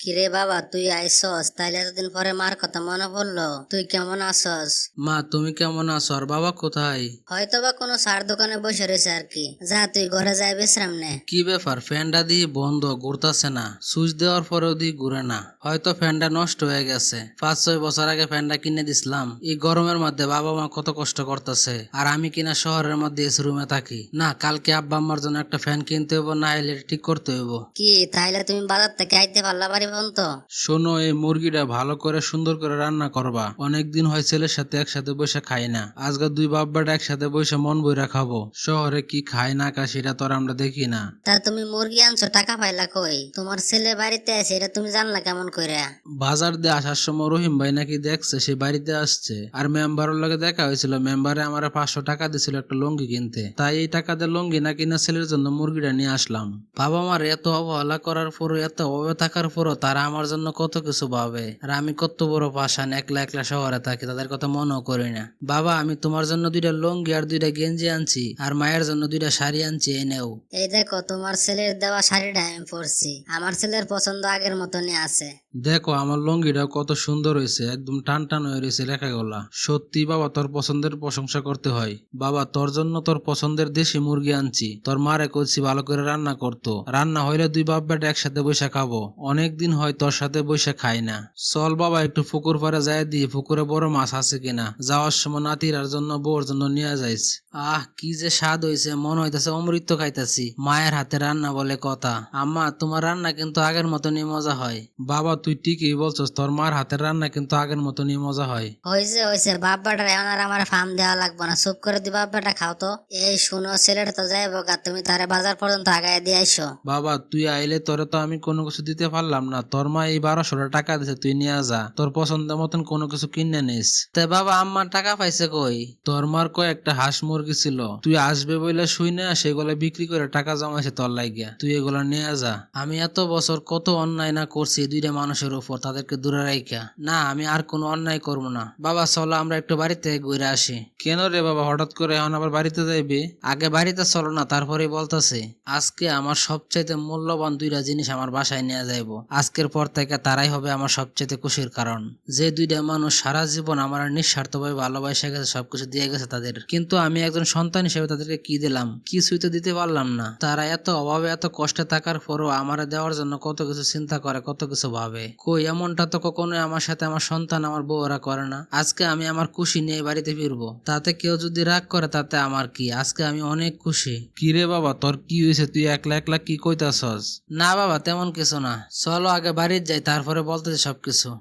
কিরে বাবা তুই আইসস? তাইলে এতদিন পরে মার কথা মনে পড়ল। তুই কেমন আছস? মা তুমি কেমন আছো? আর বাবা কোথায়? হয়তো বা কোনো সার দোকানে বসে রয়েছে আর কি। যা তুই ঘরে যাই বিশ্রাম নে। কি ব্যাপার? ফ্যানটা দিয়ে বন্ধ ঘুরতাছে না। সুইচ দেওয়ার পরেও দিয়ে ঘুরে না। হয়তো ফ্যানটা নষ্ট হয়ে গেছে। পাঁচ ছয় বছর আগে ফ্যানটা কিনে দিছিলাম। এই গরমের মধ্যে বাবা মা কত কষ্ট করতেছে। আর আমি কিনা শহরের মধ্যে এসে রুমে থাকি। না কালকে আব্বা আম্মার জন্য একটা ফ্যান কিনতে হইব না এলে ঠিক করতে হইব। কি তাইলে তুমি বাজার থেকে আইতে পারলা বাড়ি পর্যন্ত শোনো এই মুরগিটা ভালো করে সুন্দর করে রান্না করবা। অনেকদিন হয় ছেলের সাথে একসাথে বসে খাই না। আজকে দুই বাব্বাটা একসাথে বসে মন বইরা খাব। শহরে কি খায় না খায় সেটা তো আর আমরা দেখি না। তা তুমি মুরগি আনছো টাকা পাইলা কই? তোমার ছেলে বাড়িতে আছে এটা তুমি জানলা কেমন কইরা? বাজার দিয়ে আসার সময় রহিম ভাই নাকি দেখছে সে বাড়িতে আসছে। আর মেম্বারের লগে দেখা হয়েছিল মেম্বারে আমার পাঁচশো টাকা দিছিল একটা লুঙ্গি কিনতে। তাই এই টাকা দিয়ে লুঙ্গি না কিনা ছেলের জন্য মুরগিটা নিয়ে আসলাম। বাবা মার এত অবহেলা করার পরও এত অভাবে থাকার পরও তারা আমার জন্য কত কিছু ভাবে। আর আমি কত বড় পাশান একলা একলা শহরে থাকি, তাদের কথা মনেও করি না। বাবা, আমি তোমার জন্য দুইটা লঙ্গি আর দুইটা গেঞ্জি আনছি, আর মায়ের জন্য দুইটা শাড়ি আনছি, এই নেও। এই দেখো, তোমার ছেলের দেওয়া শাড়িটা আমি পরছি। আমার ছেলের পছন্দ আগের মতনই আছে। দেখো, আমার লুঙ্গিটা কত সুন্দর হয়েছে, একদম টান টান হয়ে রয়েছে লেখা গলা সত্যি বাবা, তোর পছন্দের প্রশংসা করতে হয়। বাবা, তোর জন্য তোর পছন্দের দেশি মুরগি আনছি। তোর মারে কইছি ভালো করে রান্না করতো। রান্না হইলে দুই বাপ বেটা একসাথে বসে খাব। অনেকদিন হয় তোর সাথে বসে খাই না। চল বাবা, একটু পুকুর পাড়ে যায় দিয়ে পুকুরে বড় মাছ আছে কিনা। যাওয়ার সময় নাতিরার জন্য, বউর জন্য নিয়ে যাইস। আহ, কি যে স্বাদ হইছে, মনে হইতেছে অমৃত খাইতাছি। মায়ের হাতে রান্না বলে কথা। আম্মা, তোমার রান্না কিন্তু আগের মতনই মজা হয়। বাবা তুই ঠিকই বলছস তোর মার হাতের রান্না কিন্তু আগের মতনই মজা হয়। হয়েছে হয়েছে বাপ বেটার এখন আর আমার ফার্ম দেওয়া লাগবে না। চুপ করে দি বাপ বেটা খাও তো। এই শুনো ছেলেটা তো যাইবো গা তুমি তারে বাজার পর্যন্ত আগায় দিয়ে আইসো। বাবা তুই আইলে তোরে তো আমি কোনো কিছু দিতে পারলাম না। তোর মা এই বারোশো টাকা দিছে তুই নিয়ে যা। তোর পছন্দ মতন কোনো কিছু কিনে নিস। তে বাবা আম্মার টাকা পাইছে কই? তোর মার কয় একটা হাঁস মুরগি ছিল। তুই আসবে বলে শুই না সেগুলো বিক্রি করে টাকা জমাইছে তোর লাগিয়া তুই এগুলো নিয়ে যা। আমি এত বছর কত অন্যায় না করছি দুইটা মানুষের উপর তাদেরকে দূরে রাইখা। না আমি আর কোনো অন্যায় করব না। বাবা চলো আমরা একটু বাড়িতে ঘুরে আসি। কেন রে বাবা হঠাৎ করে এখন আবার বাড়িতে যাইবে? আগে বাড়িতে চলো না তারপরে বলতেছে। আজকে আমার সবচাইতে মূল্যবান দুইটা জিনিস আমার বাসায় নিয়ে যাইবো। আজকের পর থেকে তারাই হবে আমার সবচাইতে খুশির কারণ। যে দুইটা মানুষ সারা জীবন আমার নিঃস্বার্থভাবে ভালোবাসা গেছে সবকিছু দিয়ে গেছে তাদের। কিন্তু আমি একজন সন্তান হিসেবে তাদেরকে কি দিলাম? কিছুই তো দিতে পারলাম না। তারা এত অভাবে এত কষ্টে থাকার পরও আমার দেওয়ার জন্য কত কিছু চিন্তা করে কত কিছু ভাবে। কই এমনটা তো কখনো আমার সাথে আমার সন্তান আমার বউরা করে না। আজকে আমি আমার খুশি নিয়ে বাড়িতে ফিরবো। তাতে কেউ যদি রাগ করে তাতে আমার কি? আজকে আমি অনেক খুশি। কি রে বাবা তোর কি হয়েছে? তুই একলা একলা কি কইতাস না বাবা তেমন কিছু না। চলো আগে বাড়ির যাই তারপরে বলতেছি সবকিছু।